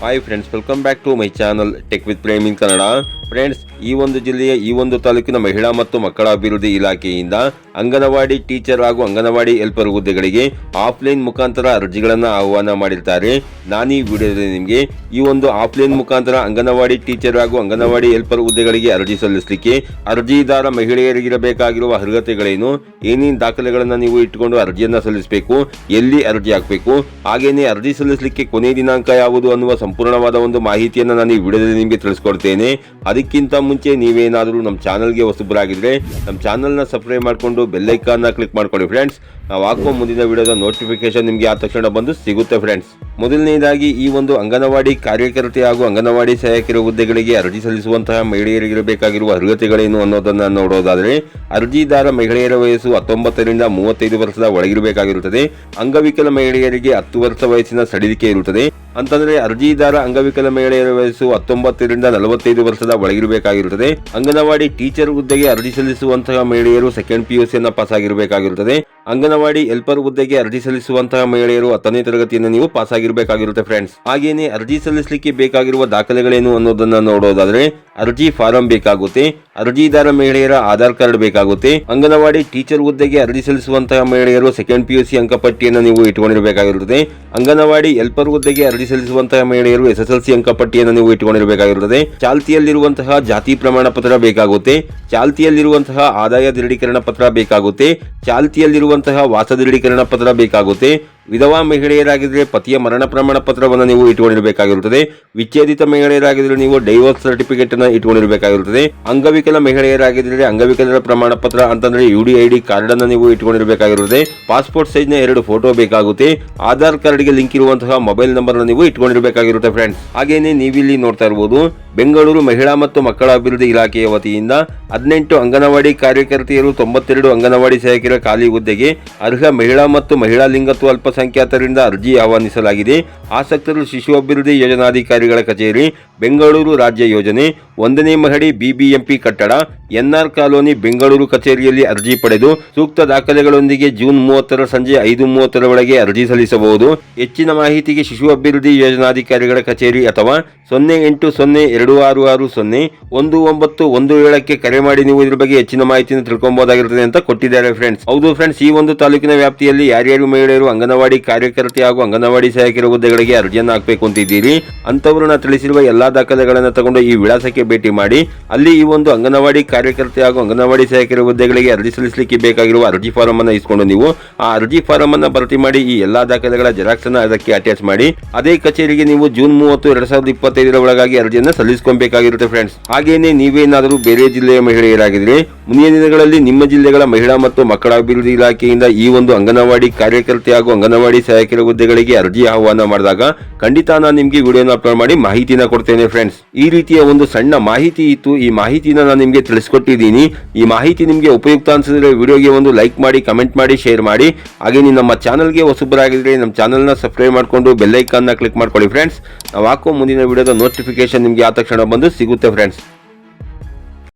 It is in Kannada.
Hi friends welcome back to my channel tech with Prem in Kannada friends ಈ ಒಂದು ಜಿಲ್ಲೆಯ, ಈ ಒಂದು ತಾಲೂಕಿನ ಮಹಿಳಾ ಮತ್ತು ಮಕ್ಕಳ ಅಭಿವೃದ್ಧಿ ಇಲಾಖೆಯಿಂದ ಅಂಗನವಾಡಿ ಟೀಚರ್ ಹಾಗೂ ಅಂಗನವಾಡಿ ಹೆಲ್ಪರ್ ಹುದ್ದೆಗಳಿಗೆ ಆಫ್ಲೈನ್ ಮುಖಾಂತರ ಅರ್ಜಿಗಳನ್ನು ಆಹ್ವಾನ ಮಾಡಿರ್ತಾರೆ ನಾನು ಈ ವಿಡಿಯೋದಲ್ಲಿ ನಿಮಗೆ ಈ ಒಂದು ಆಫ್ಲೈನ್ ಮುಖಾಂತರ ಅಂಗನವಾಡಿ ಟೀಚರ್ ಹಾಗೂ ಅಂಗನವಾಡಿ ಹೆಲ್ಪರ್ ಹುದ್ದೆಗಳಿಗೆ ಅರ್ಜಿ ಸಲ್ಲಿಸಲಿಕ್ಕೆ ಅರ್ಜಿದಾರ ಮಹಿಳೆಯರಿಗಿರಬೇಕಾಗಿರುವ ಅರ್ಹತೆಗಳೇನು, ಏನೇನು ದಾಖಲೆಗಳನ್ನು ನೀವು ಇಟ್ಟುಕೊಂಡು ಅರ್ಜಿಯನ್ನು ಸಲ್ಲಿಸಬೇಕು, ಎಲ್ಲಿ ಅರ್ಜಿ ಹಾಕಬೇಕು ಹಾಗೆಯೇ ಅರ್ಜಿ ಸಲ್ಲಿಸಲಿಕ್ಕೆ ಕೊನೆ ದಿನಾಂಕ ಯಾವುದು ಅನ್ನುವ ಸಂಪೂರ್ಣವಾದ ಒಂದು ಮಾಹಿತಿಯನ್ನು ನಾನು ಈ ವಿಡಿಯೋದಲ್ಲಿ ನಿಮಗೆ ತಿಳಿಸ್ಕೊಡ್ತೇನೆ. ಅದಕ್ಕಿಂತ ಮುಂಚೆ ನೀವೇನಾದರೂ ನಮ್ಮ ಚಾನಲ್ಗೆ ಹೊಸಬರಾಗಿದ್ರೆ ನಮ್ಮ ಚಾನಲ್ನ ಸಬ್ಸ್ಕ್ರೈಬ್ ಮಾಡಿಕೊಂಡು ಬೆಲ್ಲೈಕಾನ್ನ ಕ್ಲಿಕ್ ಮಾಡ್ಕೊಳ್ಳಿ ಫ್ರೆಂಡ್ಸ್. ನಾವು ಹಾಕುವ ಮುಂದಿನ ವಿಡಿಯೋದ ನೋಟಿಫಿಕೇಶನ್ ನಿಮಗೆ ಆದ ತಕ್ಷಣ ಬಂದು ಸಿಗುತ್ತೆ ಫ್ರೆಂಡ್ಸ್. ಮೊದಲನೇದಾಗಿ ಈ ಒಂದು ಅಂಗನವಾಡಿ ಕಾರ್ಯಕರ್ತೆ ಹಾಗೂ ಅಂಗನವಾಡಿ ಸಹಾಯಕರ ಹುದ್ದೆಗಳಿಗೆ ಅರ್ಜಿ ಸಲ್ಲಿಸುವಂತಹ ಮಹಿಳೆಯರಿಗಿರಬೇಕಾಗಿರುವ ಅರ್ಹತೆಗಳೇನು ಅನ್ನೋದನ್ನು ನೋಡೋದಾದರೆ, ಅರ್ಜಿದಾರ ಮಹಿಳೆಯರ ವಯಸ್ಸು ಹತ್ತೊಂಬತ್ತರಿಂದ ಮೂವತ್ತೈದು ವರ್ಷದ ಒಳಗಿರಬೇಕಾಗಿರುತ್ತದೆ. ಅಂಗವಿಕಲ ಮಹಿಳೆಯರಿಗೆ ಹತ್ತು ವರ್ಷ ವಯಸ್ಸಿನ ಸಡಿಲಿಕೆ ಇರುತ್ತದೆ. ಅಂತಂದ್ರೆ ಅರ್ಜಿದಾರ ಅಂಗವಿಕಲ ಮಹಿಳೆಯರ ವಯಸ್ಸು ಹತ್ತೊಂಬತ್ತರಿಂದ ನಲವತ್ತೈದು ವರ್ಷದ ಒಳಗಿರಬೇಕಾಗಿರುತ್ತದೆ. ಅಂಗನವಾಡಿ ಟೀಚರ್ ಹುದ್ದೆಗೆ ಅರ್ಜಿ ಸಲ್ಲಿಸುವಂತಹ ಮಹಿಳೆಯರು ಸೆಕೆಂಡ್ ಪಿಯುಸಿಯನ್ನ ಪಾಸ್ ಆಗಿರಬೇಕಾಗಿರುತ್ತದೆ. ಅಂಗನವಾಡಿ ಹೆಲ್ಪರ್ ಹುದ್ದೆಗೆ ಅರ್ಜಿ ಸಲ್ಲಿಸುವಂತಹ ಮಹಿಳೆಯರು ಹತ್ತನೇ ತರಗತಿಯನ್ನು ನೀವು ಪಾಸ್ ಆಗಿರಬೇಕಾಗಿರುತ್ತೆ ಫ್ರೆಂಡ್ಸ್ ಹಾಗೇನೆ ಅರ್ಜಿ ಸಲ್ಲಿಸಲಿಕ್ಕೆ ಬೇಕಾಗಿರುವ ದಾಖಲೆಗಳೇನು ಅನ್ನೋದನ್ನ ನೋಡೋದಾದ್ರೆ ಅರ್ಜಿ ಫಾರಂ ಬೇಕಾಗುತ್ತೆ, ಅರ್ಜಿದಾರ ಮಹಿಳೆಯರ ಆಧಾರ್ ಕಾರ್ಡ್ ಬೇಕಾಗುತ್ತೆ, ಅಂಗನವಾಡಿ ಟೀಚರ್ ಹುದ್ದೆಗೆ ಅರ್ಜಿ ಸಲ್ಲಿಸುವಂತಹ ಮಹಿಳೆಯರು ಸೆಕೆಂಡ್ ಪಿಯುಸಿ ಅಂಕಪಟ್ಟಿಯನ್ನು ನೀವು ಇಟ್ಕೊಂಡಿರಬೇಕಾಗಿರುತ್ತದೆ ಅಂಗನವಾಡಿ ಹೆಲ್ಪರ್ ಹುದ್ದೆಗೆ ಅರ್ಜಿ ಸಲ್ಲಿಸುವಂತಹ ಮಹಿಳೆಯರು ಎಸ್ ಎಸ್ ಎಲ್ ಸಿ ಅಂಕಪಟ್ಟಿಯನ್ನು ನೀವು ಇಟ್ಟುಕೊಂಡಿರಬೇಕಾಗಿರುತ್ತದೆ ಚಾಲ್ತಿಯಲ್ಲಿರುವಂತಹ ಜಾತಿ ಪ್ರಮಾಣ ಪತ್ರ ಬೇಕಾಗುತ್ತೆ ಚಾಲ್ತಿಯಲ್ಲಿರುವಂತಹ ಆದಾಯ ದೃಢೀಕರಣ ಪತ್ರ ಬೇಕಾಗುತ್ತೆ ಚಾಲ್ತಿಯಲ್ಲಿರುವಂತಹ ವಾಸ ದೃಢೀಕರಣ ಪತ್ರ ಬೇಕಾಗುತ್ತೆ. ವಿಧವಾ ಮಹಿಳೆಯರಾಗಿದ್ದರೆ ಪತಿಯ ಮರಣ ಪ್ರಮಾಣ ಪತ್ರವನ್ನು ನೀವು ಇಟ್ಟುಕೊಂಡಿರಬೇಕಾಗಿರುತ್ತದೆ. ವಿಚ್ಛೇದಿತ ಮಹಿಳೆಯರಾಗಿದ್ದರೆ ನೀವು ಡೈವೋರ್ಸ್ ಸರ್ಟಿಫಿಕೇಟ್ ಅನ್ನು ಇಟ್ಟುಕೊಂಡಿರಬೇಕಾಗಿರುತ್ತದೆ. ಅಂಗವಿಕಲ ಮಹಿಳೆಯರಾಗಿದ್ದರೆ ಅಂಗವಿಕಲರ ಪ್ರಮಾಣ ಪತ್ರ ಅಂತಂದ್ರೆ U D I D card ಅನ್ನು ನೀವು ಇಟ್ಟುಕೊಂಡಿರಬೇಕಾಗಿರುತ್ತದೆ. ಪಾಸ್ಪೋರ್ಟ್ ಸೈಜ್ನ ಎರಡು ಫೋಟೋ ಬೇಕಾಗುತ್ತೆ. ಆಧಾರ್ ಕಾರ್ಡ್ಗೆ ಲಿಂಕ್ ಇರುವಂತಹ ಮೊಬೈಲ್ ನಂಬರ್ ನೀವು ಇಟ್ಕೊಂಡಿರಬೇಕಾಗಿರುತ್ತೆ ಫ್ರೆಂಡ್ಸ್ ಹಾಗೇನೆ ನೀವಿಲ್ಲಿ ನೋಡ್ತಾ ಇರಬಹುದು ಬೆಂಗಳೂರು ಮಹಿಳಾ ಮತ್ತು ಮಕ್ಕಳ ಅಭಿವೃದ್ಧಿ ಇಲಾಖೆಯ ವತಿಯಿಂದ ಹದಿನೆಂಟು ಅಂಗನವಾಡಿ ಕಾರ್ಯಕರ್ತೆಯರು ತೊಂಬತ್ತೆರಡು ಅಂಗನವಾಡಿ ಸಹಾಯಕರ ಖಾಲಿ ಹುದ್ದೆಗೆ ಅರ್ಹ ಮಹಿಳಾ ಮತ್ತು ಮಹಿಳಾ ಲಿಂಗತ್ವ ಅಲ್ಪಸಂಖ್ಯಾತರಿಂದ ಅರ್ಜಿ ಆಹ್ವಾನಿಸಲಾಗಿದೆ. ಆಸಕ್ತರು ಶಿಶು ಅಭಿವೃದ್ಧಿ ಯೋಜನಾಧಿಕಾರಿಗಳ ಕಚೇರಿ, ಬೆಂಗಳೂರು ರಾಜ್ಯ ಯೋಜನೆ, ಒಂದನೇ ಮಹಡಿ ಬಿಬಿಎಂಪಿ ಕಟ್ಟಡ, ಎನ್ಆರ್ ಕಾಲೋನಿ, ಬೆಂಗಳೂರು ಕಚೇರಿಯಲ್ಲಿ ಅರ್ಜಿ ಪಡೆದು ಸೂಕ್ತ ದಾಖಲೆಗಳೊಂದಿಗೆ ಜೂನ್ ಮೂವತ್ತರ ಸಂಜೆ ಐದು ಮೂವತ್ತರ ಒಳಗೆ ಅರ್ಜಿ ಸಲ್ಲಿಸಬಹುದು. ಹೆಚ್ಚಿನ ಮಾಹಿತಿಗೆ ಶಿಶು ಅಭಿವೃದ್ಧಿ ಯೋಜನಾಧಿಕಾರಿಗಳ ಕಚೇರಿ ಅಥವಾ ಸೊನ್ನೆ ಎಂಟು ಸೊನ್ನೆ ಎರಡು ಆರು ಆರು ಸೊನ್ನೆ ಒಂದು ಒಂಬತ್ತು ಒಂದು ಏಳಕ್ಕೆ ಕರೆ ಮಾಡಿ. ನೀವು ಇದ್ರ ಬಗ್ಗೆ ಹೆಚ್ಚಿನ ಮಾಹಿತಿಯನ್ನು ತಿಳ್ಕೊಬಹುದಾಗಿರುತ್ತದೆ ಅಂತ ಕೊಟ್ಟಿದ್ದಾರೆ ಫ್ರೆಂಡ್ಸ್ ಹೌದು ಫ್ರೆಂಡ್ಸ್ ಈ ಒಂದು ತಾಲೂಕಿನ ವ್ಯಾಪ್ತಿಯಲ್ಲಿ ಯಾರ್ಯಾರು ಮಹಿಳೆಯರು ಅಂಗನವಾಡಿ ಕಾರ್ಯಕರ್ತೆ ಹಾಗೂ ಅಂಗನವಾಡಿ ಸಹಾಯಕರ ಹುದ್ದೆಗಳಿಗೆ ಅರ್ಜಿಯನ್ನು ಹಾಕಬೇಕು ಅಂತಿದ್ದೀರಿ. ಅಂತವರನ್ನ ತಿಳಿಸಿರುವ ಎಲ್ಲಾ ದಾಖಲೆಗಳನ್ನು ತಗೊಂಡು ಈ ವಿಳಾಸಕ್ಕೆ ಭೇಟಿ ಮಾಡಿ. ಅಲ್ಲಿ ಈ ಒಂದು ಅಂಗನವಾಡಿ ಕಾರ್ಯಕರ್ತೆ ಹಾಗೂ ಅಂಗನವಾಡಿ ಸಹಾಯಕರ ಹುದ್ದೆಗಳಿಗೆ ಅರ್ಜಿ ಸಲ್ಲಿಸಲಿಕ್ಕೆ ಬೇಕಾಗಿರುವ ಅರ್ಜಿ ಫಾರಂ ಅನ್ನು ಇಸ್ಕೊಂಡು ನೀವು. ಆ ಅರ್ಜಿ ಫಾರಂ ಅನ್ನು ಭರ್ತಿ ಮಾಡಿ ಈ ಎಲ್ಲಾ ದಾಖಲೆಗಳ ಜೆರಾಕ್ಸ್ ಅನ್ನು ಅದಕ್ಕೆ ಅಟ್ಯಾಚ್ ಮಾಡಿ. ಅದೇ ಕಚೇರಿಗೆ ನೀವು ಜೂನ್ ಮೂವತ್ತು, ಎರಡ್ ಸಾವಿರದ ಇಪ್ಪತ್ತೈದರ ಒಳಗಾಗಿ ಅರ್ಜಿಯನ್ನು ಸಲ್ಲಿಸಿಕೊಬೇಕಾಗಿರುತ್ತೆ ಫ್ರೆಂಡ್ಸ್. ಹಾಗೇನೆ ನೀವೇನಾದರೂ ಬೇರೆ ಜಿಲ್ಲೆಯ ಮಹಿಳೆಯರಾಗಿದ್ರೆ ಮುಂದಿನ ದಿನಗಳಲ್ಲಿ ನಿಮ್ಮ ಜಿಲ್ಲೆಗಳ ಮಹಿಳಾ ಮತ್ತು ಮಕ್ಕಳ ಅಭಿವೃದ್ಧಿ ಇಲಾಖೆಯಿಂದ ಈ ಒಂದು ಅಂಗನವಾಡಿ ಕಾರ್ಯಕರ್ತೆ ಹಾಗೂ ಅಂಗನವಾಡಿ ಸಹಾಯಕರ ಹುದ್ದೆಗಳಿಗೆ ಅರ್ಜಿ ಆಹ್ವಾನ ಮಾಡಿದಾಗ ಖಂಡಿತ ನಾನು ನಿಮಗೆ ವಿಡಿಯೋನ ಅಪ್ಲೋಡ್ ಮಾಡಿ ಮಾಹಿತಿನ ಕೊಡ್ತೇನೆ ಫ್ರೆಂಡ್ಸ್ ಈ ರೀತಿಯ ಒಂದು ಸಣ್ಣ ಮಾಹಿತಿ ಇತ್ತು. ಈ ಮಾಹಿತಿನ ನಾನು ನಿಮಗೆ ತಿಳಿಸ್ಕೊಟ್ಟಿದ್ದೀನಿ. ಈ ಮಾಹಿತಿ ನಿಮಗೆ ಉಪಯುಕ್ತ ಅನಿಸಿದ್ರೆ ವಿಡಿಯೋಗೆ ಒಂದು ಲೈಕ್ ಮಾಡಿ, ಕಮೆಂಟ್ ಮಾಡಿ, ಶೇರ್ ಮಾಡಿ. ಹಾಗೆ ನೀವು ನಮ್ಮ ಚಾನಲ್ಗೆ ಹೊಸಬರಾಗಿದ್ರೆ ನಮ್ಮ ಚಾನಲ್ನ ಸಬ್ಸ್ಕ್ರೈಬ್ ಮಾಡಿಕೊಂಡು ಬೆಲ್ಲೈಕಾನ್ನ ಕ್ಲಿಕ್ ಮಾಡ್ಕೊಳ್ಳಿ ಫ್ರೆಂಡ್ಸ್ ನಾವು ಹಾಕೋ ಮುಂದಿನ ವಿಡಿಯೋದ ನೋಟಿಫಿಕೇಶನ್ ನಿಮಗೆ ಆ ತಕ್ಷಣ ಬಂದು ಸಿಗುತ್ತೆ ಫ್ರೆಂಡ್ಸ್